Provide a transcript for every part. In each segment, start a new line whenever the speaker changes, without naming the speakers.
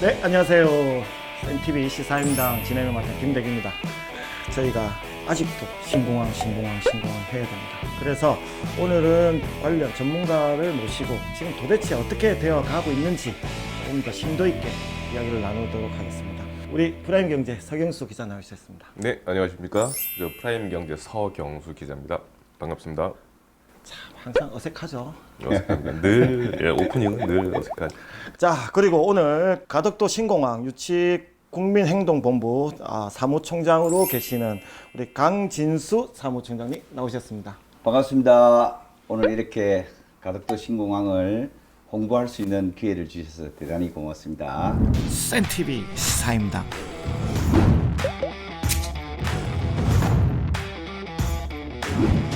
네, 안녕하세요. NTV 시사임당 진행을 맡은 김대기입니다. 저희가 아직도 신공항, 신공항, 신공항 해야 됩니다. 그래서 오늘은 관련 전문가를 모시고 지금 도대체 어떻게 되어 가고 있는지 조금 더 심도 있게 이야기를 나누도록 하겠습니다. 우리 프라임 경제 서경수 기자 나오셨습니다.
네, 안녕하십니까. 저 프라임 경제 서경수 기자입니다. 반갑습니다.
참 항상 어색하죠.
어색합니다. 늘 예, 오프닝은 늘 어색하죠.
자, 그리고 오늘 가덕도 신공항 유치 국민행동본부 아, 사무총장으로 계시는 우리 강진수 사무총장님 나오셨습니다.
반갑습니다. 오늘 이렇게 가덕도 신공항을 홍보할 수 있는 기회를 주셔서 대단히 고맙습니다.
센TV 시사임당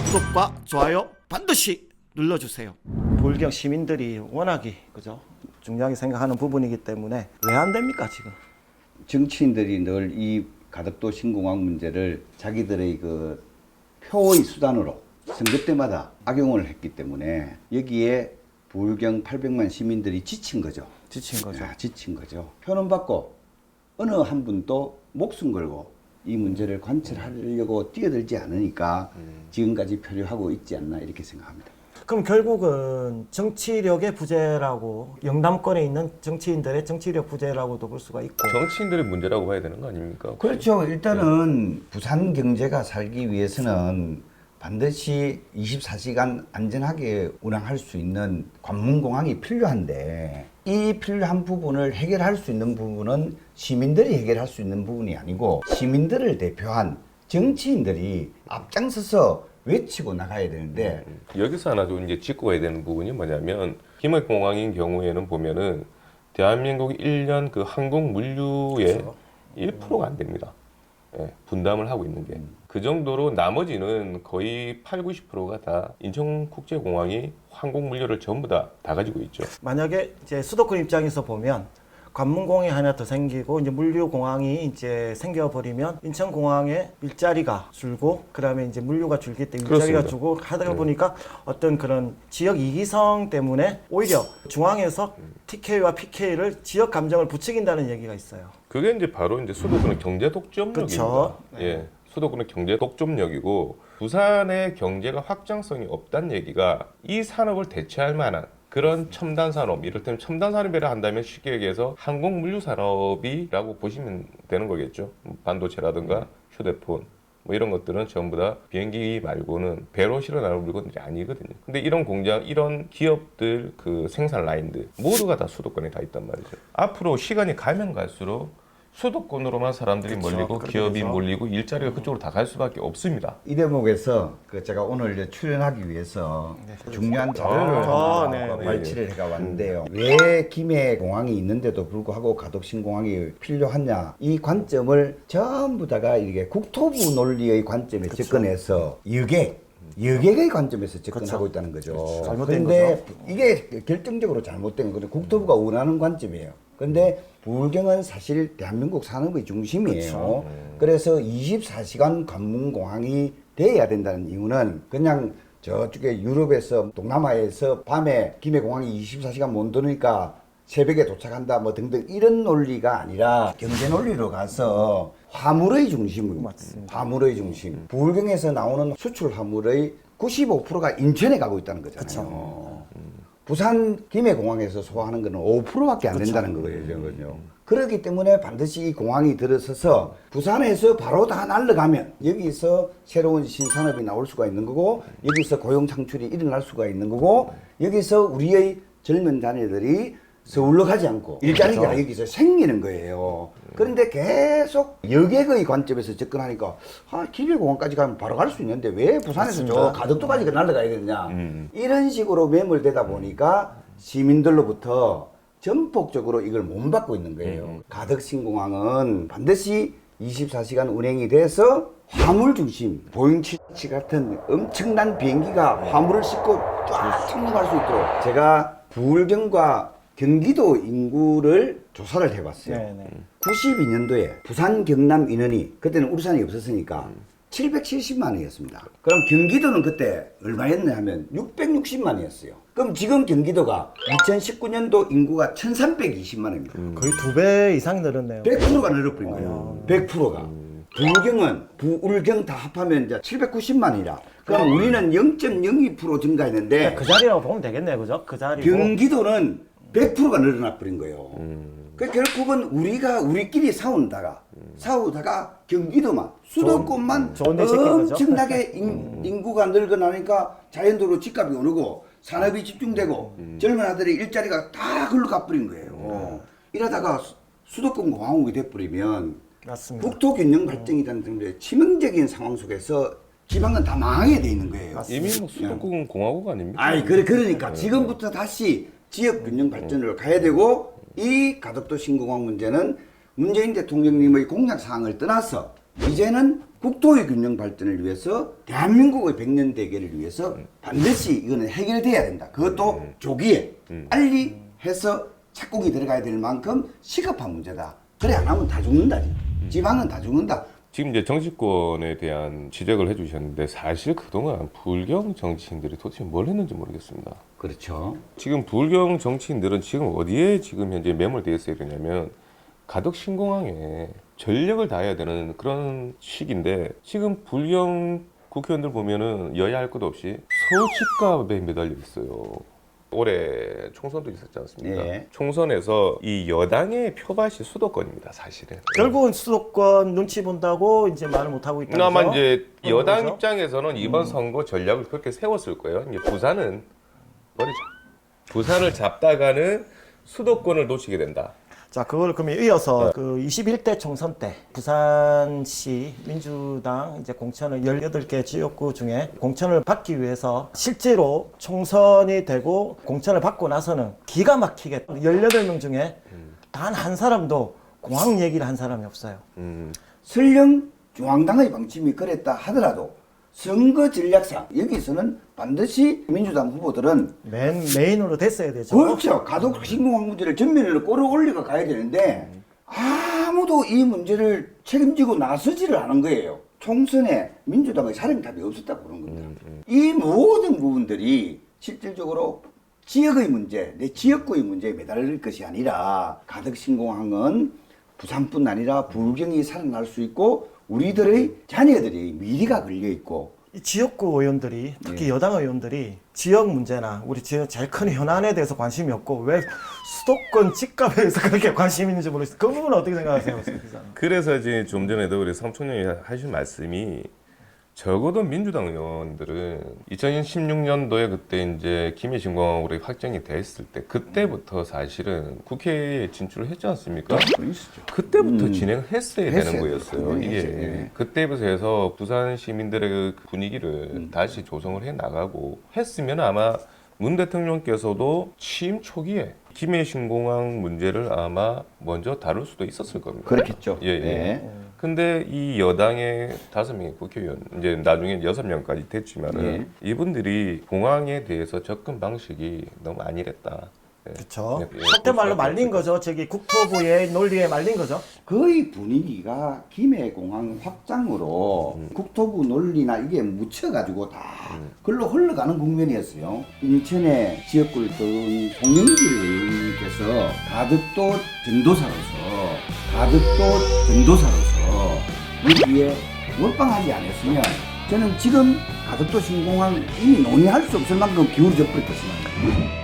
구독과 좋아요 반드시 눌러주세요. 불경 시민들이 워낙에 그죠 중요하게 생각하는 부분이기 때문에 왜 안 됩니까 지금?
정치인들이 늘 이 가덕도 신공항 문제를 자기들의 그 표의 수단으로 선거 때마다 악용을 했기 때문에 여기에 불경 800만 시민들이 지친 거죠.
지친 거죠.
아, 지친 거죠. 표는 받고 어느 한 분도 목숨 걸고 이 문제를 관철하려고 뛰어들지 않으니까 지금까지 표류하고 있지 않나 이렇게 생각합니다.
그럼 결국은 정치력의 부재라고 영남권에 있는 정치인들의 정치력 부재라고도 볼 수가 있고
정치인들의 문제라고 봐야 되는 거 아닙니까?
그렇죠. 일단은 부산 경제가 살기 위해서는 반드시 24시간 안전하게 운항할 수 있는 관문공항이 필요한데 이 필요한 부분을 해결할 수 있는 부분은 시민들이 해결할 수 있는 부분이 아니고 시민들을 대표한 정치인들이 앞장서서 외치고 나가야 되는데
여기서 하나 좀 이제 짚고 가야 되는 부분이 뭐냐면 김해공항인 경우에는 보면은 대한민국 1년 그 항공 물류의 1%가 안 됩니다. 예, 분담을 하고 있는 게. 그 정도로 나머지는 거의 8, 90%가 다 인천국제공항이 항공 물류를 전부 다, 다 가지고 있죠.
만약에 이제 수도권 입장에서 보면 관문공항이 하나 더 생기고 이제 물류공항이 이제 생겨버리면 인천공항에 일자리가 줄고 그다음에 이제 물류가 줄기 때문에 일자리가
그렇습니다.
주고 하다
네.
보니까 어떤 그런 지역 이기성 때문에 오히려 중앙에서 TK와 PK를 지역 감정을 부추긴다는 얘기가 있어요.
그게 이제 바로 이제 수도권의 경제 독점력입니다.
그쵸. 네.
예, 수도권의 경제 독점력이고 부산의 경제가 확장성이 없다는 얘기가 이 산업을 대체할 만한 그런 첨단 산업, 이를테면 첨단 산업이라 한다면 쉽게 얘기해서 항공 물류 산업이라고 보시면 되는 거겠죠. 뭐 반도체라든가 휴대폰 뭐 이런 것들은 전부 다 비행기 말고는 배로 실어 나올 물건들이 아니거든요. 근데 이런 공장, 이런 기업들 그 생산 라인들 모두가 다 수도권에 다 있단 말이죠. 앞으로 시간이 가면 갈수록 수도권으로만 사람들이
그쵸,
몰리고 기업이
되죠.
몰리고 일자리가 그쪽으로 다 갈 수밖에 없습니다.
이 대목에서 그 제가 오늘 이제 출연하기 위해서 중요한 자료를
아, 네, 네.
발치를 해가 왔는데요. 왜 김해 공항이 있는데도 불구하고 가덕신 공항이 필요하냐 이 관점을 전부 다가 이게 국토부 논리의 관점에 접근해서 여객 여객의 관점에서 접근하고 있다는 거죠.
그렇죠. 잘못된
그런데 이게 결정적으로 잘못된 거는 국토부가 원하는 관점이에요. 근데 불경은 사실 대한민국 산업의 중심이에요. 그래서 24시간 관문공항이 돼야 된다는 이유는 그냥 저쪽에 유럽에서 동남아에서 밤에 김해공항이 24시간 못 도니까 새벽에 도착한다 뭐 등등 이런 논리가 아니라 경제 논리로 가서 화물의 중심으로
맞습니다.
화물의 중심. 부울경에서 나오는 수출 화물의 95%가 인천에 가고 있다는 거잖아요. 부산 김해공항에서 소화하는 거는 5%밖에 안 된다는 거예요. 저거죠. 그렇기 때문에 반드시 이 공항이 들어서서 부산에서 바로 다 날라가면 여기서 새로운 신산업이 나올 수가 있는 거고 여기서 고용 창출이 일어날 수가 있는 거고 여기서 우리의 젊은 자녀들이 서울로 가지 않고 일자리가 여기서 생기는 거예요. 그런데 계속 여객의 관점에서 접근하니까 아, 김해공항까지 가면 바로 갈 수 있는데 왜 부산에서 저 가덕도까지 날아가야 되느냐. 이런 식으로 매몰되다 보니까 시민들로부터 전폭적으로 이걸 못 받고 있는 거예요. 가덕신공항은 반드시 24시간 운행이 돼서 화물 중심 보잉 77 같은 엄청난 비행기가 화물을 싣고 쫙 착륙할 수 있도록 제가 부울경과 경기도 인구를 조사를 해봤어요.
네, 네.
92년도에 부산 경남 인원이 그때는 울산이 없었으니까 770만 원이었습니다. 그럼 경기도는 그때 얼마였냐 하면 660만 원이었어요. 그럼 지금 경기도가 2019년도 인구가 1320만 원입니다.
거의 두 배 이상 늘었네요.
100%가 늘어버린 거예요. 100%가. 부경은 부울경 다 합하면 이제 790만이라. 그럼 우리는 0.02% 증가했는데
그 자리라고 보면 되겠네요, 그죠? 그 자리고.
경기도는 100%가 늘어나 버린 거예요. 그 결국은 우리가 우리끼리 싸운다가 싸우다가 경기도만 수도권만
좋은 거죠.
엄청나게 인, 인구가 늘어나니까 자연도로 집값이 오르고 산업이 집중되고 젊은 아들의 일자리가 다 글로 가버린 거예요. 이러다가 수- 수도권 공화국이 돼버리면
맞습니다.
국토 균형 발전이라는 등의 치명적인 상황 속에서 지방은 다 망하게 돼 있는 거예요.
이미 뭐 수도권 공화국 아닙니까?
아이 그래 그러니까 지금부터 다시 지역 균형 발전으로 가야 되고 이 가덕도 신공항 문제는 문재인 대통령님의 공약 사항을 떠나서 이제는 국토의 균형 발전을 위해서 대한민국의 백년 대계를 위해서 반드시 이거는 해결돼야 된다. 그것도 조기에 빨리 해서 착국이 들어가야 될 만큼 시급한 문제다. 그래 안 하면 다 죽는다. 지방은 다 죽는다.
지금 이제 정치권에 대한 지적을 해주셨는데 사실 그동안 불경 정치인들이 도대체 뭘 했는지 모르겠습니다.
그렇죠.
지금 불경 정치인들은 지금 어디에 지금 현재 매몰되어 있어야 되냐면 가덕 신공항에 전력을 다해야 되는 그런 시기인데 지금 불경 국회의원들 보면은 여야 할 것 없이 서울 집값에 매달려 있어요. 올해 총선도 있었지 않습니까?
예.
총선에서 이 여당의 표밭이 수도권입니다, 사실은.
결국은 수도권 눈치 본다고 이제 말을 못 하고 있다.
아마 이제
어,
여당
그렇죠?
입장에서는 이번 선거 전략을 그렇게 세웠을 거예요. 이제 부산은 버리자. 부산을 잡다가는 수도권을 놓치게 된다.
자, 그걸 그러면 이어서 그 21대 총선 때 부산시 민주당 이제 공천을 18개 지역구 중에 공천을 받기 위해서 실제로 총선이 되고 공천을 받고 나서는 기가 막히게 18명 중에 단 한 사람도 공항 얘기를 한 사람이 없어요.
음,
설령 중앙당의 방침이 그랬다 하더라도 선거 전략상 여기서는 반드시 민주당 후보들은
맨 메인으로 됐어야 되죠.
그렇죠. 가덕 신공항 문제를 전면으로 끌어올리고 가야 되는데 아무도 이 문제를 책임지고 나서지를 않은 거예요. 총선에 민주당의 사령탑이 없었다고 그런 겁니다. 이 모든 부분들이 실질적으로 지역의 문제, 내 지역구의 문제에 매달릴 것이 아니라 가덕 신공항은 부산뿐 아니라 불경이 살아날 수 있고 우리들의 자녀들이 미래가 걸려 있고
이 지역구 의원들이
예.
특히 여당 의원들이 지역 문제나 우리 지역 제일 큰 현안에 대해서 관심이 없고 왜 수도권 집값에 대해서 그렇게 관심 있는지 모르겠어요. 그 부분은 어떻게 생각하세요?
그래서 이제 좀 전에도 우리 삼촌님이 하신 말씀이 적어도 민주당 의원들은 2016년도에 그때 이제 김해신공항으로 확정이 됐을 때 그때부터 사실은 국회에 진출을 했지 않습니까? 그때부터 진행을 했어야 되는
했어야
거였어요.
돼요.
이게
돼.
그때부터 해서 부산 시민들의 그 분위기를 다시 조성을 해 나가고 했으면 아마 문 대통령께서도 취임 초기에 김해신공항 문제를 아마 먼저 다룰 수도 있었을 겁니다.
그렇겠죠.
예, 예.
네.
근데 이 여당의 다섯 명의 국회의원 이제 나중에 여섯 명까지 됐지만은
예.
이분들이 공항에 대해서 접근 방식이 너무 안일했다. 예.
그렇죠.
예, 예,
말로
그럴
말린 거죠. 저기 국토부의 논리에 말린 거죠.
거의 분위기가 김해공항 확장으로 국토부 논리나 이게 묻혀가지고 다 글로 흘러가는 국면이었어요. 인천의 지역구를 둔 송영길 의원님께서 가덕도 전도사로서 가덕도 전도사로서 여기에 몰빵하지 않았으면 저는 지금 가덕도 신공항 이미 논의할 수 없을 만큼 기울어져 버릴 것입니다.